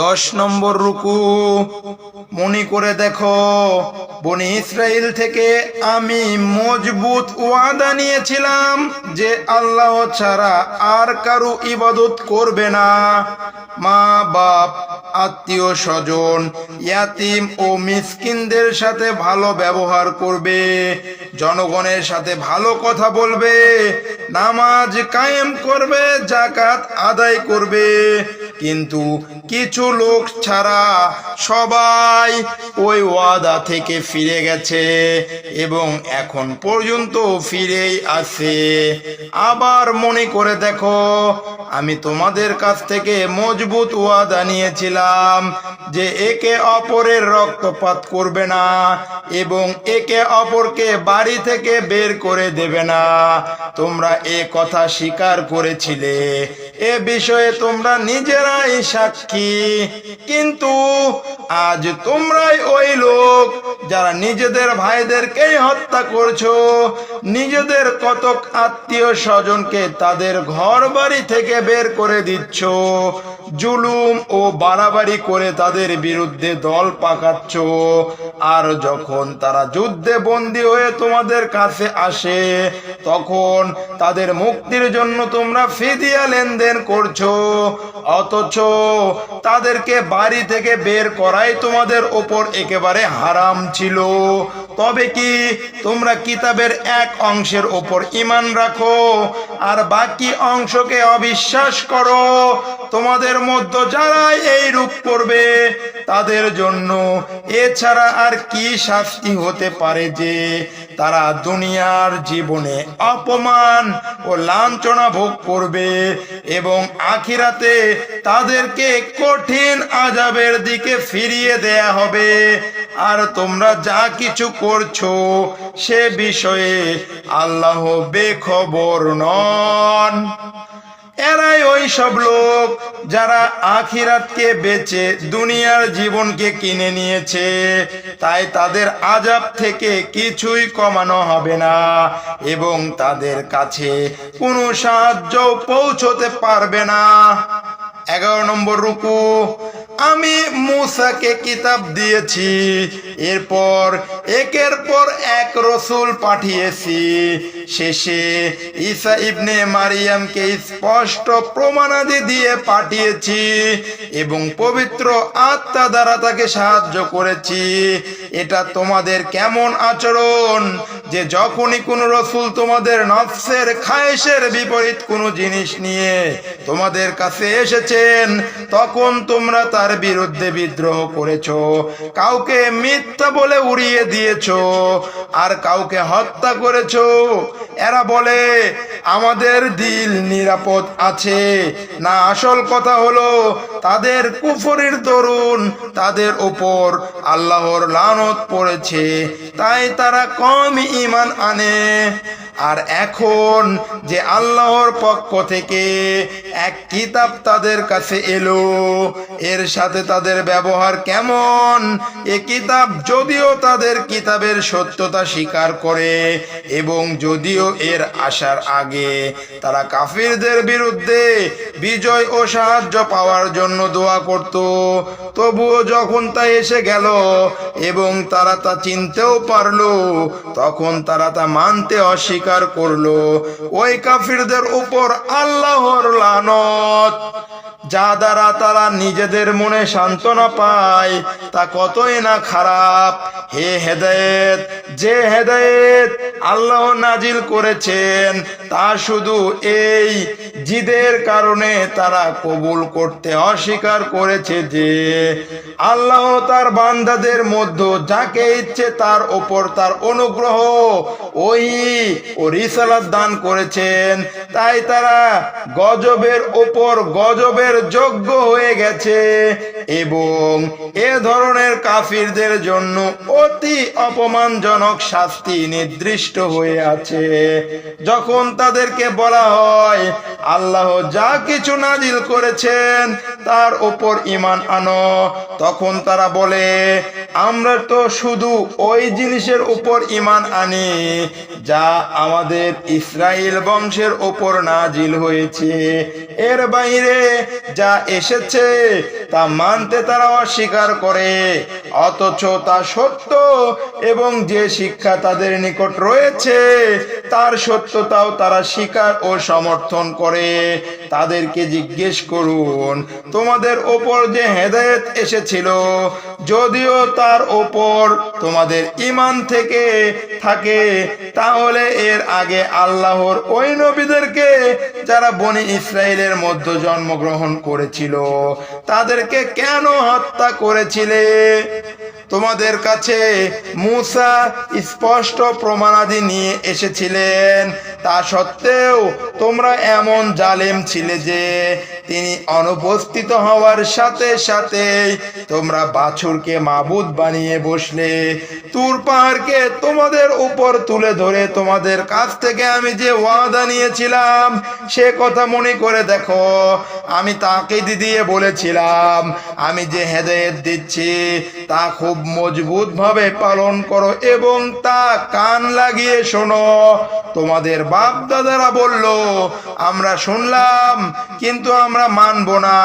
দশ নম্বর রুকু। মনে করে দেখো, বনি ইসরায়েল থেকে আমি মজবুত ওয়াদা নিয়েছিলাম যে আল্লাহ ছাড়া আর কারু ইবাদত করবে না। মা, বাপ, আত্মীয় স্বজন, ইয়াতিম ও মিসকিনদের সাথে ভালো ব্যবহার করবে, জনগণের সাথে ভালো কথা বলবে, নামাজ কায়েম করবে জাকাত আদায় করবে। কিন্তু কিছু লোক ছাড়া সবাই ওই ওয়াদা থেকে ফিরে গেছে এবং এখন পর্যন্ত ফিরেই আছে। আবার মনে করে দেখো আমি তোমাদের কাছ থেকে মজবুত ওয়াদা নিয়েছিলাম যে একে অপরের রক্তপাত করবে না এবং একে অপরকে বাড়ি থেকে বের করে দেবে না। তোমরা এ কথা স্বীকার করেছিলে। এ বিষয়ে তোমরা নিজেরাই সাক্ষী। কিন্তু আজ তোমরাই ওই লোক যারা নিজেদের ভাইদেরকেই হত্যা করছ। নিজেদের কতক আত্মীয় স্বজনকে তাদের ঘর বাড়ি থেকে বের করে দিচ্ছ। জুলুম ও বাড়াবাড়ি করে তাদের বিরুদ্ধে দল পাকাচ্ছ। আর যখন তারা যুদ্ধে বন্দী হয়ে তোমাদের কাছে আসে, তখন তাদের মুক্তির জন্য তোমরা ফিদিয়া লেনদেন করছ। অথচ তাদেরকে বাড়ি থেকে বের করাই তোমাদের ওপর একেবারে হারাম ছিল। তবে কি তোমরা কিতাবের এক অংশের ওপর ইমান রাখো, আর বাকি অংশকে অবিশ্বাস করো। তোমাদের মধ্যে যারা এই রূপ করবে, তাদের জন্য এছাড়া আর কি শাস্তি হতে পারে যে তারা দুনিয়ার জীবনে অপমান ও লাঞ্ছনা ভোগ করবে এবং আখিরাতে তাদেরকে কঠিন আজাবের দিকে ফিরিয়ে দেয়া হবে। আর তোমরা যা কিছু করছ সে বিষয়ে আল্লাহ বেখবর নন। এরাই ওই সব লোক যারা আখিরাতকে বেচে দুনিয়ার জীবনকে কিনে নিয়েছে। তাই তাদের আজাব থেকে কিছুই কমানো হবে না এবং তাদের কাছে কোনো সাহায্য পৌঁছতে পারবে না। এগারো নম্বর রুকু। আমি মুসাকে কিতাব দিয়েছি। এরপর, একের পর এক রসুল পাঠিয়েছি। শেষে ঈসা ইবনে মারিয়ামকে স্পষ্ট প্রমাণাদি দিয়ে পাঠিয়েছি এবং পবিত্র আত্মা দ্বারা তাকে সাহায্য করেছি। এটা তোমাদের কেমন আচরণ যে যখনই কোনো রসুল তোমাদের নফসের, খায়েশের বিপরীত কোনো জিনিস নিয়ে তোমাদের কাছে এসেছেন, তখন তোমরা তার বিরুদ্ধে বিদ্রোহ করেছ। কাউকে মিথ্যা বলে উড়িয়ে দিয়েছ আর কাউকে হত্যা করেছ। এরা বলে, আমাদের দিল নিরাপদ আছে। না, আসল কথা হলো, তাদের কুফরির তরুণ তাদের ওপর আল্লাহর লানত পড়েছে। তাই তারা কম ইমান আনে। আর এখন যে আল্লাহর পক্ষ থেকে এক কিতাব তাদের কাছে এলো, এর সাথে তাদের ব্যবহার কেমন? এ কিতাব যদিও তাদের কিতাবের সত্যতা স্বীকার করে এবং যদিও এর আসার আগে তারা কাফিরদের বিরুদ্ধে বিজয় ও সাহায্য পাওয়ার জন্য দোয়া করত। তবুও যখন তা এসে গেল এবং তারা তা চিনতেও পারল, তখন তারা তা মানতে অস্বীকার করল। ওই কাফিরদের উপর আল্লাহর লানত। যা দ্বারা তারা নিজেদের মনে সান্ত্বনা পায়, তা কতই না খারাপ। হে হেদায়েত, যে হেদায়েত আল্লাহ নাজিল করেছেন, তা শুধু এই জিদের কারণে তারা কবুল করতে অস্বীকার করেছে যে, আল্লাহ তার বান্দাদের মধ্যে যাকে ইচ্ছে তার ওপর তার অনুগ্রহ ওই ও রিসালাত দান করেছেন। তাই তারা গজবের ওপর গজবের যোগ্য হয়ে গেছে এবং এ ধরনের কাফিরদের জন্য অতি অপমানজনক শাস্তি নির্দিষ্ট হয়ে আছে। যখন তাদেরকে বলা হয়, আল্লাহ যা কিছু নাজিল করেছেন, তার ওপর ইমান আনো। তখন তারা বলে আমরা তো শুধু ওই জিনিসের উপর ইমান আনি, যা আমাদের ইসরায়েল বংশের ওপর নাজিল হয়েছে। এর বাইরে যা এসেছে, তা মানতে তারা অস্বীকার করে, অথচ তা সত্য এবং যে শিক্ষা তাদের নিকট রয়েছে, তার সত্যতাও তারা স্বীকার ও সমর্থন করে। তাদেরকে জিজ্ঞেস করুন, তোমাদের ওপর যে হেদায়েত এসেছিল যদিও তার ওপর তোমাদের ইমান থেকে থাকে, তাহলে এর আগে আল্লাহর ওই নবীদেরকে যারা বনি ইসরায়েলের মধ্যে জন্মগ্রহণ করেছিল, তাদেরকে কেন হত্যা করেছিলে? তোমাদের কাছে মুসা স্পষ্ট প্রমাণাদি নিয়ে এসেছিলেন। তা সত্ত্বেও তোমরা এমন জালেম ছিলে যে তিনি অনুপস্থিত হওয়ার সাথে সাথে তোমরা বাছুরকে মাবুদ বানিয়ে বসলে। তুর পাহাড়কে তোমাদের উপর তুলে ধরে তোমাদের কাছ থেকে আমি যে ওয়াদা নিয়েছিলাম, সে কথা মনে করে দেখো, আমি তাকে দিয়ে বলেছিলাম, আমি যে হেদায়েত দিচ্ছি তা খুব মজবুত ভাবে পালন করো এবং তা কান লাগিয়ে শোনো, তোমাদের বাপ দাদারা বলল, আমরা শুনলাম, কিন্তু আমরা মানব না।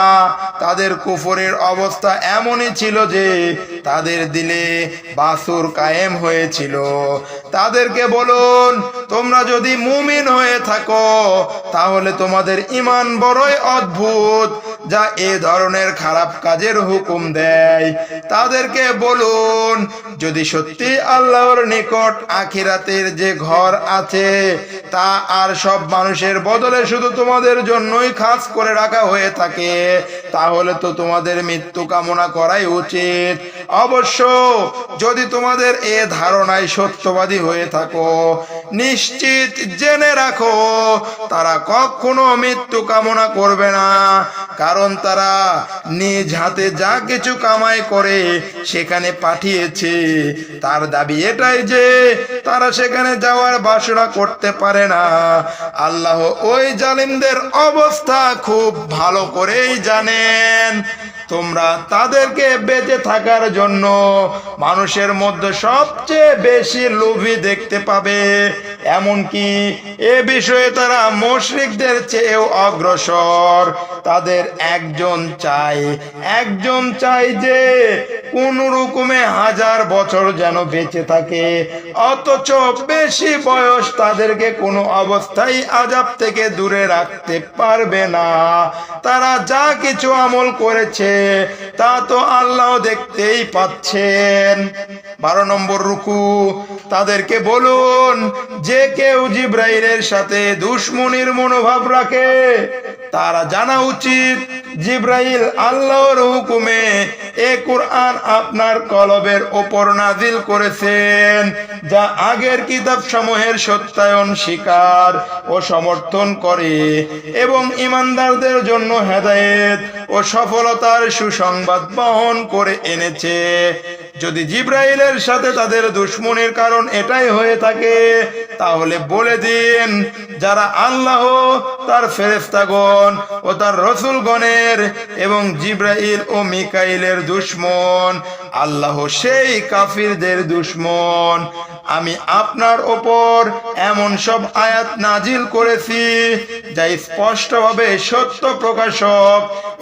তাদের কুফরের অবস্থা এমনই ছিল যে তাদের দিলে বাসুর কায়েম হয়েছিল। তাদেরকে বলুন, তোমরা যদি মুমিন হয়ে থাকো, তাহলে তোমাদের ইমান বড়ই অদ্ভুত, যা এ ধরনের খারাপ কাজের হুকুম দেয়। তাদেরকে বলুন, যদি সত্যি আল্লাহর নিকট আখিরাতের যে ঘর আছে তা আর সব মানুষের বদলে শুধু তোমাদের জন্যই খাস করে রাখা হয়ে থাকে। তাহলে তো তোমাদের মৃত্যু কামনা করাই উচিত। অবশ্য যদি তোমাদের এ ধারণায় সত্যবাদী হয়ে থাকো নিশ্চিত জেনে রাখো, তারা কখনো মৃত্যু কামনা করবে না। কারণ তারা নিজ হাতে যা কিছু কামাই করে সেখানে পাঠিয়েছে। তার দাবি এটাই যে, তারা সেখানে যাওয়ার বাসনা করতে পারে না। আল্লাহ ওই জালিমদের অবস্থা খুব ভালো করেই জানেন। তোমরা তাদেরকে বেঁচে থাকার জন্য মানুষের মধ্যে সবচেয়ে বেশি লোভী দেখতে পাবে। এমনকি এ বিষয়ে তারা মুশরিকদের চেয়েও অগ্রসর। তাদের একজন চাই একজন চাই যে কোন রকমে হাজার বছর যেন বেঁচে থাকে, অথচ বেশি বয়স তাদেরকে কোনো অবস্থায় আজাব থেকে দূরে রাখতে পারবে না। তারা যা কিছু আমল করেছে, তা তো আল্লাহ দেখতেই পাচ্ছেন। বারো নম্বর রুকু তাদেরকে বলুন, যে কেউ জিব্রাইলের সাথে দুশ্মনির মনোভাব রাখে, তারা জানা উচিত জিব্রাইল আল্লাহর হুকুমে এ কোরআন আপনার কলবের ওপর নাজিল করেছেন, যা আগের কিতাব সমূহের সত্যায়ন স্বীকার ও সমর্থন করে এবং ইমানদারদের জন্য হেদায়েত ও সফলতার সুসংবাদ বহন করে এনেছে। যদি জিব্রাইলের সাথে তাদের দুশ্মনের কারণ এটাই হয়ে থাকে, তাহলে বলে দিন, যারা আল্লাহ, তার ফেরেস্তাগণ ও তার রসুলগণের এবং জিব্রাইল ও মিকাইলের দুশ্মন। আল্লাহ সেই কাফিরদের দুশ্মন। আমি আপনার ওপর এমন সব আয়াত নাজিল করেছি, যা স্পষ্টভাবে সত্য প্রকাশক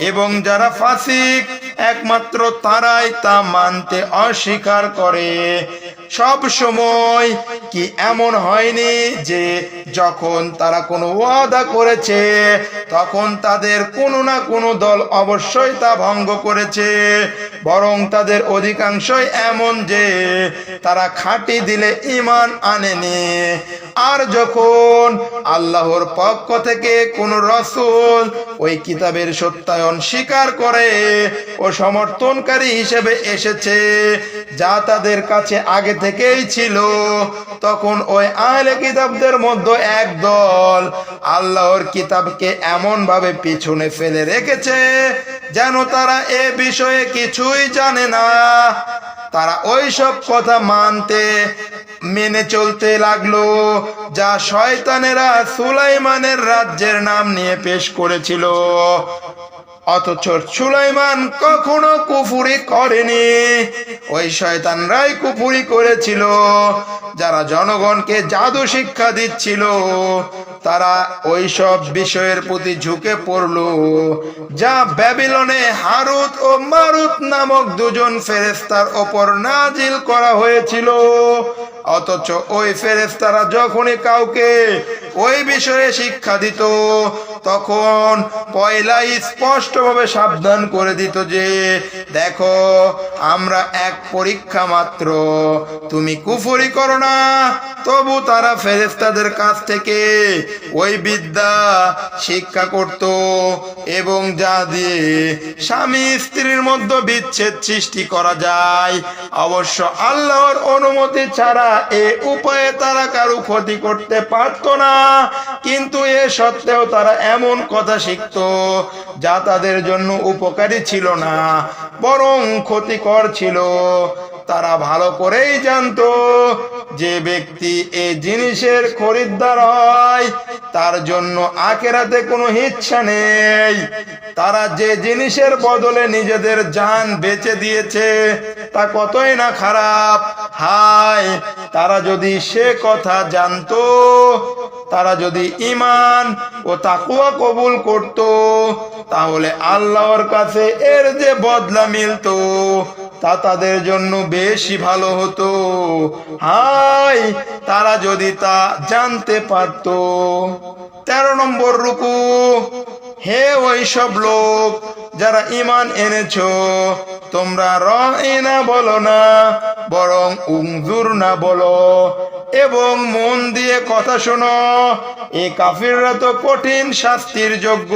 এবং যারা ফাসিক, একমাত্র তারাই তা মানতে অস্বীকার করে। সব সময় কি এমন হয়নি যে যখন তারা কোনো ওয়াদা করেছে, তখন তাদের কোনো না কোনো দল অবশ্যই তা ভঙ্গ করেছে। বরং তাদের অধিকাংশই এমন যে তারা খাঁটি দিলে ইমান আনেনি। আর যখন আল্লাহর পক্ষ থেকে কোন রসুল ওই কিতাবের সত্যায়ন স্বীকার করে ও সমর্থনকারী হিসেবে এসেছে, যা তাদের কাছে আগে থেকেই ছিল, তখন ওই আহলে কিতাবদের মধ্যে এক দল আল্লাহর কিতাবকে এমন ভাবে পিছনে ফেলে রেখেছে যেন তারা এ বিষয়ে কিছুই জানে না। তারা ওই সব কথা মানতে, মেনে চলতে লাগল, যা শয়তানেরা সুলাইমানের রাজ্যের নাম নিয়ে পেশ করেছিল। অথচ সুলাইমান কখনো কুফুরি করেনি। ওই শয়তানরাই কুফুরি করেছিল। যারা জনগণকে জাদু শিক্ষা দিচ্ছিল, তারা ওই সব বিষয়ের প্রতি ঝুঁকে পড়ল, যা ব্যাবিলনে হারুত ও মারুত নামক দুজন ফেরেস্তার ওপর নাজিল করা হয়েছিল। অথচ ওই ফেরেস্তারা যখনই কাউকে ওই বিষয়ে শিক্ষা দিত তখন পয়লাই স্পষ্টভাবে সাবধান করে দিত যে, দেখো, আমরা এক পরীক্ষা মাত্র। তুমি কুফরি করো না। তবু তারা ফেরেস্তাদের কাছ থেকে ওই বিদ্যা শিক্ষা করত এবং যা দিয়ে স্বামী স্ত্রীর মধ্যে বিচ্ছেদ সৃষ্টি করা যায়। অবশ্য আল্লাহর অনুমতি ছাড়া এ উপায়ে তারা কারও ক্ষতি করতে পারত না। কিন্তু এ সত্ত্বেও তারা এমন কথা শিখত যা তাদের জন্য উপকারী ছিল না, বরং ক্ষতিকর ছিল। তারা ভালো করেই জানতো যে ব্যক্তি এই জিনিসের খরিদ্দার হয়, তার জন্য আখেরাতে কোনো ইচ্ছা নেই। তারা যে জিনিসের বদলে নিজেদের জান বেচে দিয়েছে তা কতই না খারাপ? হায়, তারা যদি সে কথা জানতো, তারা যদি ইমান ও তাকুয়া কবুল করত, তাহলে আল্লাহর কাছে এর যে বদলা মিলতো, তা তাদের জন্য বেশি ভালো হতো। হাই তারা যদি তা জানতে পারত। তেরো নম্বর রুকু। হে ওই সব লোক, যারা ইমান এনেছ, তোমরা না বলো না, বরং উংজুর না বলো, এবং মন দিয়ে কথা শোনো, এ কাফিররা তো কঠিন শাস্তির যোগ্য।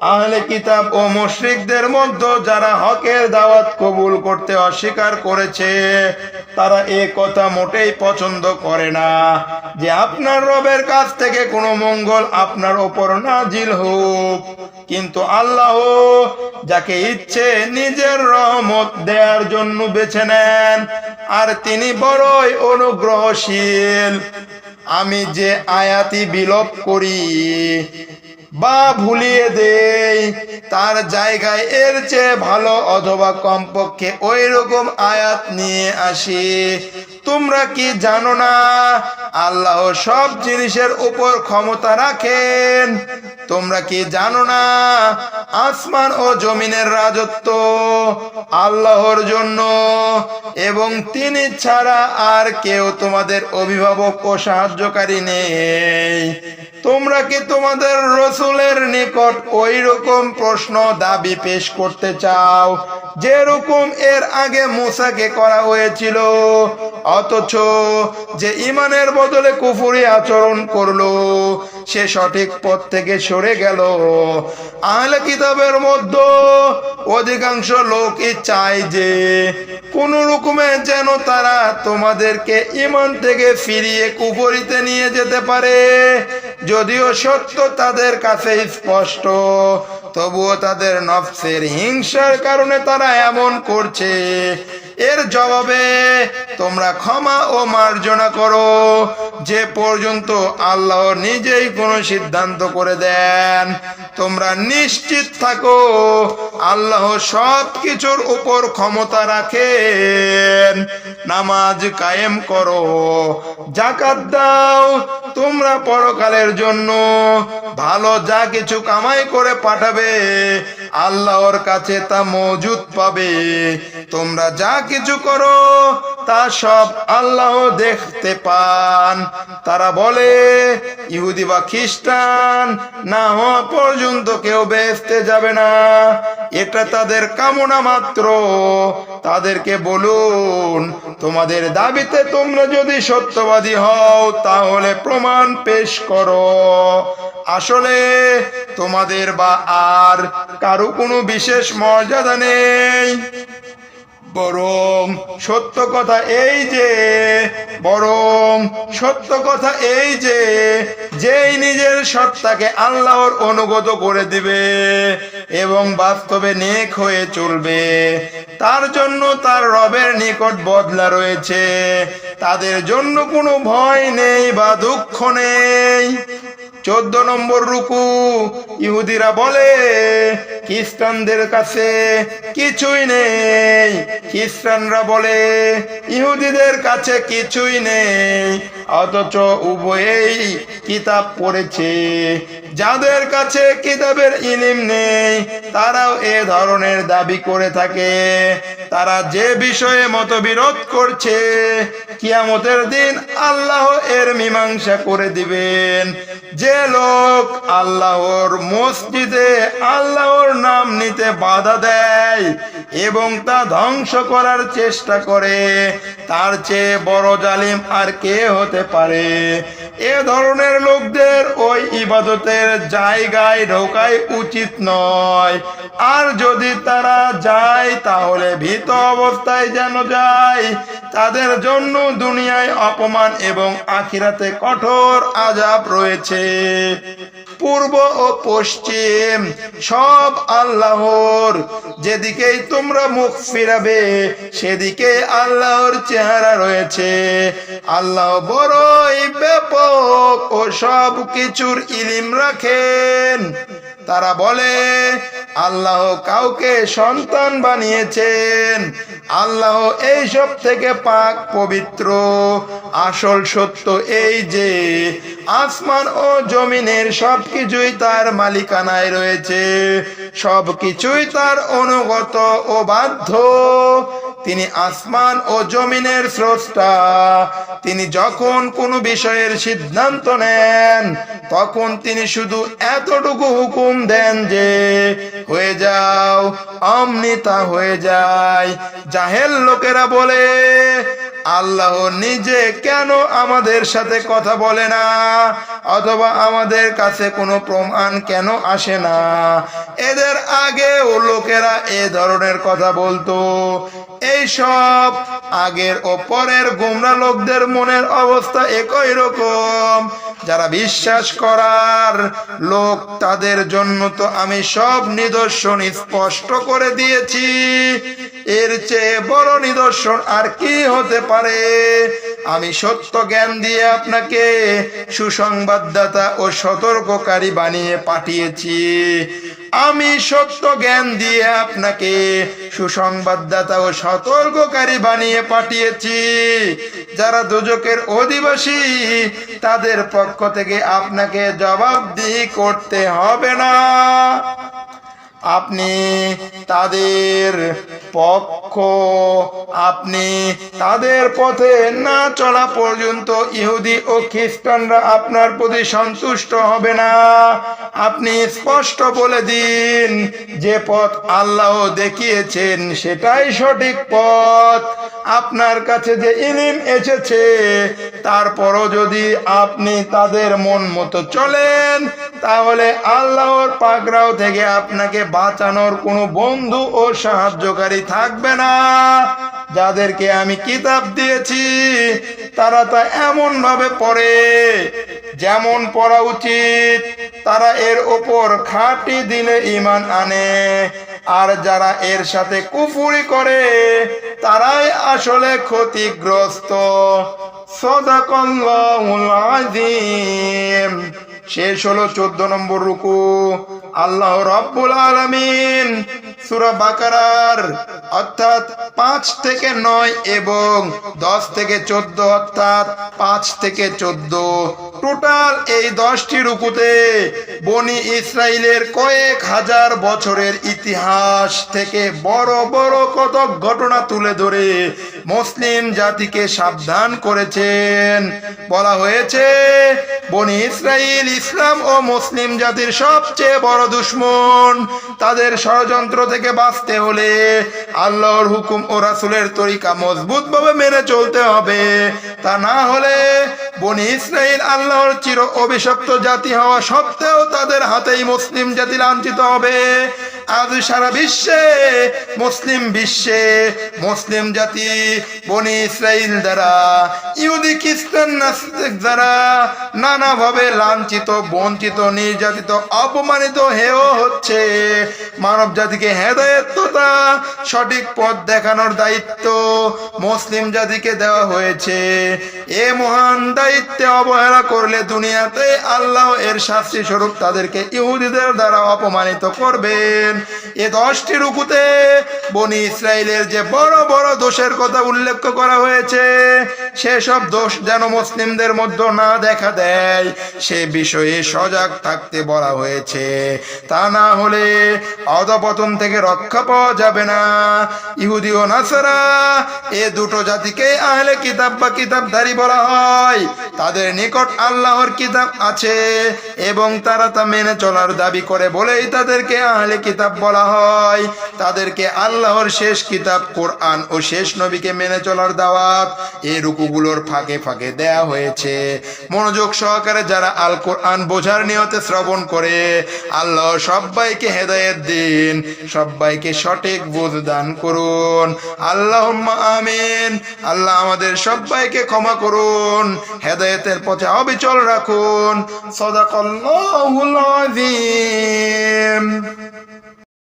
আহলে কিতাব ও মুশরিকদের মধ্যে যারা হকের দাওয়াত কবুল করতে অস্বীকার করেছে, তারা এ কথা মোটেই পছন্দ করে না যে আপনার রবের কাছ থেকে কোনো মঙ্গল আপনার ওপর নাজিল হোক। কিন্তু আল্লাহ যাকে ইচ্ছে নিজের রহমত দেওয়ার জন্য বেছে নেন, আর তিনি বড়ই অনুগ্রহশীল। আমি যে আয়াতি বিলোপ করি বা ভুলিয়ে দেই। তার জায়গায় এর চেয়ে ভালো অথবা কমপক্ষে ওই রকম আয়াত নিয়ে আসি। তোমরা কি জানো না? আল্লাহ সব জিনিসের উপর ক্ষমতা রাখেন। তোমরা কি জানো না? আসমান ও জমিনের রাজত্ব আল্লাহর জন্য, এবং তিনি ছাড়া আর কেউ তোমাদের অভিভাবক ও সাহায্যকারী নেই। তোমরা কি তোমাদের রসুলের নিকট ওই রকম প্রশ্ন দাবি পেশ করতে চাও, যেরকম এর আগে মুসাকে করা হয়েছিল? অথচ যে ইমানের বদলে কুফুরি আচরণ করল, সে সঠিক পথ থেকে সরে গেল। আহলে কিতাবের মধ্যে অধিকাংশ লোকই চায় যে কোন রকমে যেন তারা তোমাদেরকে ইমান থেকে ফিরিয়ে কুফরিতে নিয়ে যেতে পারে। যদিও সত্য তাদের কাছে স্পষ্ট, তবুও তাদের নফসের হিংসার কারণে তারা এমন করছে। এর জবাবে তোমরা ক্ষমা ও মার্জনা করো। যে পর্যন্ত আল্লাহ নিজেই কোনো সিদ্ধান্ত করে দেন, তোমরা নিশ্চিত থাকো, আল্লাহ সব কিছুর উপর ক্ষমতা রাখেন। নামাজ কায়েম করো জাকাত দাও, তোমরা পরকালের জন্য ভালো যা কিছু কামাই করে পাঠাবে, আল্লাহর কাছে তা মজুদ পাবে। তোমরা যা কিছু করো, তা সব আল্লাহ দেখতে পান। তারা বলে, ইহুদি বা খ্রিস্টান, না হওয়া পর্যন্ত কেউ বেসতে যাবে না। এটা তাদের কামনা মাত্র। তাদেরকে বলুন, তোমাদের দাবিতে তোমরা যদি সত্যবাদী হও, তাহলে প্রমাণ পেশ করো। আসলে তোমাদের বা আর কারও কোনো বিশেষ মর্যাদা নেই। বরং সত্য কথা এই যে, বরং সত্য কথা এই যে, যেই নিজের সত্তাকে আল্লাহর অনুগত করে দিবে এবং বাস্তবে নেক হয়ে চলবে, তার জন্য তার রবের নিকট বদলা রয়েছে। তাদের জন্য কোনো ভয় নেই বা দুঃখ নেই। চোদ্দ নম্বর রুকু। ইহুদিরা বলে, খ্রিস্টানদের কাছে কিছুই নেই। খ্রিস্টানরা বলে, ইহুদিদের কাছে কিছুই নেই। অথচ উভয়েই কিতাব পড়েছে। যাদের কাছে কিতাবের ইলিম নেই, তারাও এ ধরনের দাবি করে থাকে। তারা যে বিষয়ে মতবিরোধ করছে, কিয়ামতের দিন আল্লাহ এর মীমাংসা করে দিবেন। যে লোক আল্লাহর মসজিদে আল্লাহর নাম নিতে বাধা দেয় এবং তা ধ্বংস করার চেষ্টা করে, তার চেয়ে বড় জালিম আর কে হতে পারে? এ ধরনের লোকদের ওই ইবাদতের জায়গায় ঢোকাই উচিত নয়। আর যদি তারা যায়, তাহলে ভীত অবস্থায় যেন যায়, তাদের জন্য দুনিয়ায় অপমান এবং আখিরাতে কঠোর আজাব রয়েছে। পূর্ব ও পশ্চিম সব আল্লাহর, যেদিকেই তোমরা মুখ ফিরাবে সেদিকে আল্লাহর চেহারা রয়েছে। আল্লাহ বড়ই ব্যাপক ও সব কিছুর ইলিম রাখেন। তারা বলে, আল্লাহ কাউকে সন্তান বানিয়েছেন। আল্লাহ এই সব থেকে পাক, পবিত্র। আসল সত্য এই যে, আসমান ও জমিনের সব কিছুই তার মালিকানায় রয়েছে। সব কিছুই তার অনুগত ও বাধ্য। তিনি আসমান ও জমিনের স্রষ্টা। তিনি যখন কোনো বিষয়ের সিদ্ধান্ত নেন, তখন তিনি শুধু এতটুকু হুকুম দেন যে, হয়ে যাও অমনি তা হয়ে যায় জাহেল লোকেরা বলে আল্লাহ নিজে কেন আমাদের সাথে কথা বলে না? অথবা আমাদের কাছে কোনো প্রমাণ কেন আসে না? এদের আগে ও লোকেরা এ ধরনের কথা বলতো। এই সব আগের ও পরের গোমরা লোকদের মনের অবস্থা একই রকম। যারা বিশ্বাস করার লোক, তাদের জন্য তো আমি সব নিদর্শন স্পষ্ট করে দিয়েছি। এর চেয়ে বড় নিদর্শন আর কি হতে পারে? আমি সত্য জ্ঞান দিয়ে আপনাকে সুসংবাদদাতা ও সতর্ককারী বানিয়ে পাঠিয়েছি। আমি সত্য জ্ঞান দিয়ে আপনাকে সুসংবাদদাতা ও সতর্ককারী বানিয়ে পাঠিয়েছি। যারা দুজকের অধিবাসী, তাদের পক্ষ থেকে আপনাকে জবাবদিহি করতে হবে না। আপনি তাদের পক্ষ। আপনি তাদের পথে না চলা পর্যন্ত ইহুদি ও খ্রিস্টানরা আপনার প্রতি সন্তুষ্ট হবে না। আপনি স্পষ্ট বলে দিন, যে পথ আল্লাহ দেখিয়েছেন সেটাই সঠিক পথ। আপনার কাছে যে ইলিম এসেছে, তারপরও যদি আপনি তাদের মন মতো চলেন, তাহলে আল্লাহর পাকড়াও থেকে আপনাকে বাঁচানোর কোনো বন্ধু ও সাহায্যকারী থাকবে না। যাদেরকে আমি কিতাব দিয়েছি, তারা তা এমন ভাবে পড়ে, যেমন পড়া উচিত, তারা এর ওপর খাঁটি দিলে ইমান আনে, আর যারা এর সাথে কুফুরি করে তারাই আসলে ক্ষতিগ্রস্ত। সদাকল্লাহুল আযীম। শেষ হলো চোদ্দ নম্বর রুকু। আল্লাহ রব্বুল আলমিন সুরা বাকারার, অর্থাৎ পাঁচ থেকে নয় এবং দশ থেকে চোদ্দ, অর্থাৎ পাঁচ থেকে চোদ্দ। টোটাল এই দশটি রুকুতে বনি ইসরায়েলের কয়েক হাজার বছরের ইতিহাস থেকে বড় বড় কত ঘটনা তুলে ধরে মুসলিম জাতিকে সাবধান করেছেন। বলা হয়েছে, বনি ইসরায়েল ইসলাম ও মুসলিম জাতির সবচেয়ে বড় দুশ্মন, তাদের ষড়যন্ত্র থেকে বাঁচতে হলে আল্লাহর হুকুম ও রাসুলের তরিকা মজবুত ভাবে মেনে চলতে হবে। তা না হলে বনি ইসরায়েল আল্লাহর চির অভিশপ্ত জাতি হওয়া সত্ত্বেও তাদের হাতেই মুসলিম জাতি লাঞ্ছিত হবে। আজ সারা বিশ্বে, মুসলিম বিশ্বে, মুসলিম জাতি, বনি ইসরায়েল দ্বারা, ইহুদি, খ্রিস্টান, নাস্তিক দ্বারা নানাভাবে লাঞ্ছিত, বঞ্চিত, নির্যাতিত, অপমানিত হেও হচ্ছে। মানব জাতিকে হেদায়ত সঠিক পথ দেখানোর দায়িত্ব মুসলিম জাতিকে দেওয়া হয়েছে। এ মহান দায়িত্বে অবহেলা করলে দুনিয়াতে আল্লাহ এর শাস্তি স্বরূপ তাদেরকে ইহুদিদের দ্বারা অপমানিত করবেন। এ দশটি রুকুতে বনি ইসরায়েলের যে বড় বড় দোষের কথা উল্লেখ করা হয়েছে, সেসব দোষ যেন মুসলিমদের মধ্যে না দেখা দেয়। সে বিষয়ে সজাগ থাকতে বলা হয়েছে। তা না হলে অধপতন থেকে রক্ষা পাওয়া যাবে না। ইহুদি ও নাসারা, এ দুটো জাতিকে আহলে কিতাব বা কিতাবধারী বলা হয়। তাদের নিকট আল্লাহর কিতাব আছে এবং তারা তা মেনে চলার দাবি করে বলেই তাদেরকে আহলে কিতাব বলা হয়। তাদেরকে আল্লাহর শেষ কিতাব কোরআন ও শেষ নবীকে মেনে চলার দাওয়াত। এই রুকুগুলোর ফাঁকে ফাঁকে দেয়া হয়েছে। মনোযোগ সহকারে যারা আল কোরআন বোঝার নিয়তে শ্রবণ করে, আল্লাহ সবাইকে হেদায়েত দিন। সবাইকে সঠিক বোধ দান করুন। আল্লাহ আমিন। আল্লাহ আমাদের সবাইকে ক্ষমা করুন। হেদায়েতের পথে অবিচল রাখুন। সদাকল্লাহুল আযীম।